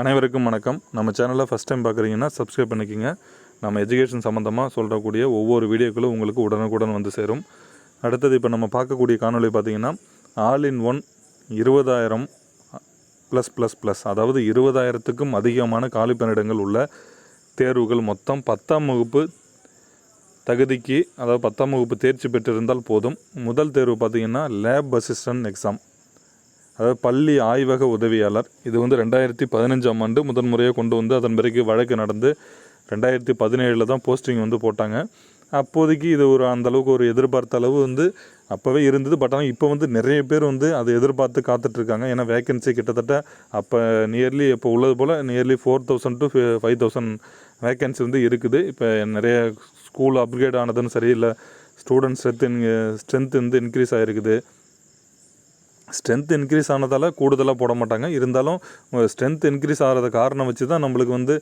அனைவருக்கும் வணக்கம். நம்ம சேனலில் ஃபஸ்ட் டைம் பார்க்குறீங்கன்னா சப்ஸ்கிரைப் பண்ணிக்கோங்க. நம்ம எஜுகேஷன் சம்மந்தமாக சொல்கிறக்கூடிய ஒவ்வொரு வீடியோக்களும் உங்களுக்கு உடனுக்குடன் வந்து சேரும். அடுத்தது இப்போ நம்ம பார்க்கக்கூடிய காணொளி பார்த்தீங்கன்னா ஆல் இன் ஒன் இருபதாயிரம் ப்ளஸ் ப்ளஸ் ப்ளஸ் அதாவது இருபதாயிரத்துக்கும் அதிகமான காலி பணியிடங்கள் உள்ள தேர்வுகள் மொத்தம் பத்தாம் வகுப்பு தகுதிக்கு அதாவது பத்தாம் வகுப்பு தேர்ச்சி பெற்றிருந்தால் போதும். முதல் தேர்வு பார்த்தீங்கன்னா லேப் அசிஸ்டன்ட் எக்ஸாம் அதாவது பள்ளி ஆய்வக உதவியாளர். இது வந்து ரெண்டாயிரத்தி பதினஞ்சாம் ஆண்டு முதன் முறையாக கொண்டு வந்து அதன் பிறகு வழக்கு நடந்து ரெண்டாயிரத்தி பதினேழில் தான் போஸ்டிங் வந்து போட்டாங்க. அப்போதைக்கு இது ஒரு அந்த அளவுக்கு ஒரு எதிர்பார்த்த அளவு வந்து அப்போவே இருந்தது. பட் ஆனால் இப்போ வந்து நிறைய பேர் வந்து அதை எதிர்பார்த்து காத்துட்ருக்காங்க. ஏன்னா வேகன்சி கிட்டத்தட்ட அப்போ நியர்லி இப்போ உள்ளது போல் nearly four thousand to five thousand vacancy வந்து இருக்குது. இப்போ நிறைய ஸ்கூல் அப்கிரேட் ஆனதுன்னு சரி இல்லை ஸ்டூடெண்ட் ஸ்ட்ரென்த் ஸ்ட்ரென்த் வந்து இன்க்ரீஸ் ஆகிருக்குது ஸ்ட்ரென்த் இன்க்ரீஸ் ஆனதால் கூடுதலாக போட மாட்டாங்க. இருந்தாலும் ஸ்ட்ரென்த் இன்க்ரீஸ் ஆகிறத காரணம் வச்சு தான் நம்மளுக்கு வந்து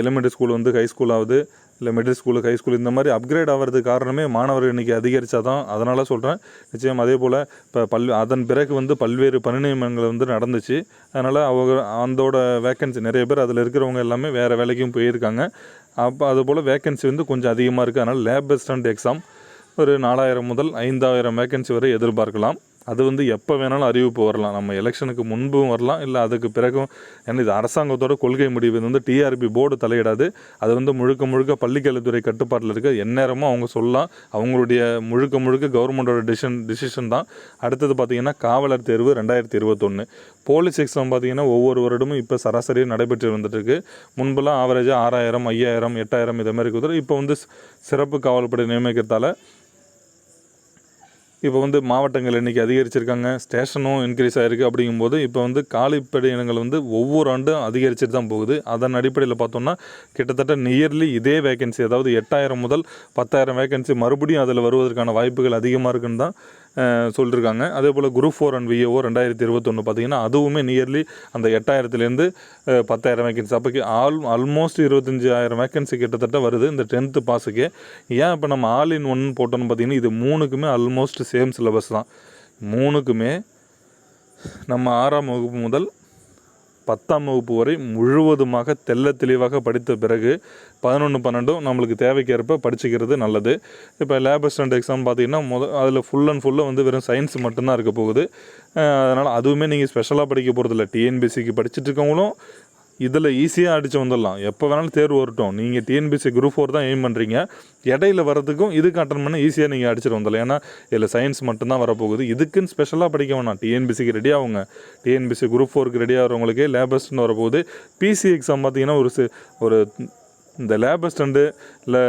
எலிமெண்ட்ரி ஸ்கூல் வந்து ஹை ஸ்கூல் ஆகுது. இல்லை மிடில் ஸ்கூலு ஹை ஸ்கூல் இந்த மாதிரி அப்கிரேட் ஆகிறதுக்கு காரணமே மாணவர் எண்ணிக்கை அதிகரித்தா தான் அதனால் சொல்கிறேன் நிச்சயம் அதே போல் இப்போ பல் அதன் பிறகு வந்து பல்வேறு பணி நியமனங்கள் வந்து நடந்துச்சு. அதனால் அவங்க அதோட வேக்கன்சி நிறைய பேர் அதில் இருக்கிறவங்க எல்லாமே வேறு வேலைக்கும் போயிருக்காங்க. அப்போ அதுபோல் வேக்கன்சி வந்து கொஞ்சம் அதிகமாக இருக்குது அதனால் லேப் அசிஸ்டன்ட் எக்ஸாம் ஒரு நாலாயிரம் முதல் ஐந்தாயிரம் வேக்கன்சி வரை எதிர்பார்க்கலாம். அது வந்து எப்போ வேணாலும் அறிவிப்பு வரலாம். நம்ம எலெக்ஷனுக்கு முன்பும் வரலாம் இல்லை அதுக்கு பிறகும் ஏன்னா இது அரசாங்கத்தோட கொள்கை முடிவு. இது வந்து டிஆர்பி போர்டு தலையிடாது. அது வந்து முழுக்க முழுக்க பள்ளிக்கல்வித்துறை கட்டுப்பாட்டில் இருக்க. எந்நேரமும் அவங்க சொல்லலாம். அவங்களுடைய முழுக்க முழுக்க கவர்மெண்டோட டிசிஷன் டிசிஷன் தான். அடுத்தது பார்த்திங்கன்னா காவலர் தேர்வு ரெண்டாயிரத்தி இருபத்தொன்று போலீஸ் எக்ஸாம் பார்த்திங்கன்னா ஒவ்வொரு வருடமும் இப்போ சராசரியாக நடைபெற்று வந்துட்டுருக்கு. முன்பெல்லாம் ஆவரேஜாக ஆறாயிரம் ஐயாயிரம் எட்டாயிரம் இதை மாதிரி இருக்குது இப்போ வந்து சிறப்பு காவல்படை நியமிக்கிறதால இப்போ வந்து மாவட்டங்கள் எண்ணிக்கை அதிகரிச்சிருக்காங்க ஸ்டேஷனும் இன்க்ரீஸ் ஆகிருக்கு அப்படிங்கும்போது இப்போ வந்து காலிப்படை இனங்கள் வந்து ஒவ்வொரு ஆண்டும் அதிகரிச்சுட்டு தான் போகுது. அதன் அடிப்படையில் பார்த்தோம்னா கிட்டத்தட்ட நியர்லி இதே வேகன்சி அதாவது எட்டாயிரம் முதல் பத்தாயிரம் வேகன்சி மறுபடியும் அதில் வருவதற்கான வாய்ப்புகள் அதிகமாக இருக்குன்னு தான் சொல்லியிருக்காங்க அதே போல் குரூப் ஃபோர் அண்ட் விஏஓ ரெண்டாயிரத்தி இருபத்தொன்று பார்த்தீங்கன்னா அதுவுமே நியர்லி அந்த எட்டாயிரத்துலேருந்து பத்தாயிரம் வேக்கன்சி அப்போக்கி ஆல் ஆல்மோஸ்ட் இருபத்தஞ்சாயிரம் வேக்கன்சி கிட்டத்தட்ட வருது. இந்த டென்த்து பாஸுக்கு ஏன் இப்போ நம்ம ஆல் இன் ஒன் போட்டோன்னு பார்த்தீங்கன்னா இது மூணுக்குமே ஆல்மோஸ்ட் சேம் சிலபஸ் தான். மூணுக்குமே நம்ம ஆறாம் வகுப்பு முதல் பத்தாம் வகுப்பு வரை முழுவதுமாக தெள்ள தெளிவாக படித்த பிறகு பதினொன்று பன்னெண்டும் நம்மளுக்கு தேவைக்கேற்ப படிச்சுக்கிறது நல்லது. இப்போ லேப் அசிஸ்டன்ட் எக்ஸாம் பார்த்தீங்கன்னா முத அதில் ஃபுல் அண்ட் ஃபுல்லாக வந்து வெறும் சயின்ஸ் மட்டும்தான் இருக்க போகுது. அதனால் அதுவுமே நீங்கள் ஸ்பெஷலாக படிக்க போகிறதில்ல டிஎன்பிசிக்கு படிச்சுட்டு இருக்கவங்களும் இதில் ஈஸியாக அடித்து வந்துடலாம். எப்போ வேணாலும் தேர்வு வரட்டும். நீங்கள் டிஎன்பிசி குரூப் ஃபோர் தான் எய்ம் பண்ணுறீங்க இடையில வரதுக்கும் இதுக்கு அட்டன் பண்ண ஈஸியாக நீங்கள் அடிச்சிட்டு வந்துடலாம். ஏன்னா இதில் சயின்ஸ் மட்டும்தான் வரப்போகுது. இதுக்குன்னு ஸ்பெஷலாக படிக்க வேணாம். டிஎன்பிசிக்கு ரெடி ஆகுங்க. டிஎன்பிசி குரூப் ஃபோருக்கு ரெடி ஆகிறவங்களுக்கே லேபஸ்ட்னு வரப்போகுது. பிசி எக்ஸாம் பார்த்தீங்கன்னா ஒரு ஒரு இந்த லேபஸ்டண்டு இல்லை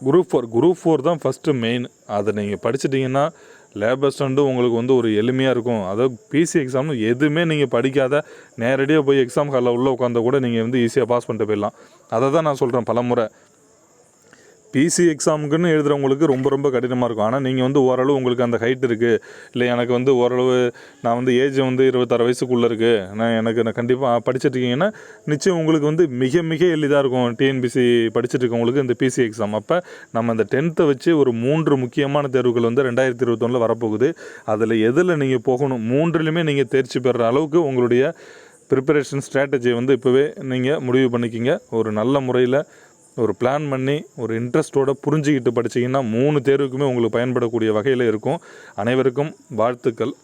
குரூப் ஃபோர் குரூப் ஃபோர் தான் ஃபஸ்ட்டு மெயின் அதை நீங்கள் படிச்சிட்டிங்கன்னா லேபர் ஸ்டாண்டு உங்களுக்கு வந்து ஒரு எளிமையாக இருக்கும். அதாவது பிசி எக்ஸாம்னு எதுவுமே நீங்கள் படிக்காத நேரடியாக போய் எக்ஸாம் ஹாலில் உள்ளே உட்காந்து கூட நீங்கள் வந்து ஈஸியாக பாஸ் பண்ணிட்டு போயிடலாம். அதை தான் நான் சொல்கிறேன் பலமுறை. பிசி எக்ஸாமுக்குன்னு எழுதுகிறவங்களுக்கு ரொம்ப ரொம்ப கடினமாக இருக்கும். ஆனால் நீங்கள் வந்து ஓரளவு உங்களுக்கு அந்த ஹைட் இருக்குது இல்லை எனக்கு வந்து ஓரளவு நான் வந்து ஏஜ் வந்து இருபத்தாறு வயசுக்குள்ளே இருக்குது நான் எனக்கு நான் கண்டிப்பாக படிச்சுட்ருக்கீங்கன்னா நிச்சயம் உங்களுக்கு வந்து மிக மிக எளிதாக இருக்கும் டிஎன்பிசி படிச்சுட்டு இருக்கவங்களுக்கு இந்த பிசி எக்ஸாம் அப்போ நம்ம இந்த டென்த்தை வச்சு ஒரு மூன்று முக்கியமான தேர்வுகள் வந்து ரெண்டாயிரத்தி இருபத்தொன்னில் வரப்போகுது. அதில் எதில் நீங்கள் போகணும் மூன்றுலையுமே நீங்கள் தேர்ச்சி பெறுற அளவுக்கு உங்களுடைய ப்ரிப்பரேஷன் ஸ்ட்ராட்டஜியை வந்து இப்போவே நீங்கள் முடிவு பண்ணிக்கிங்க. ஒரு நல்ல முறையில் ஒரு பிளான் பண்ணி ஒரு இன்ட்ரெஸ்ட்டோடு புரிஞ்சுக்கிட்டு படிச்சீங்கன்னா மூணு தேர்வுக்குமே உங்களுக்கு பயன்படக்கூடிய வகையில் இருக்கும். அனைவருக்கும் வாழ்த்துக்கள்.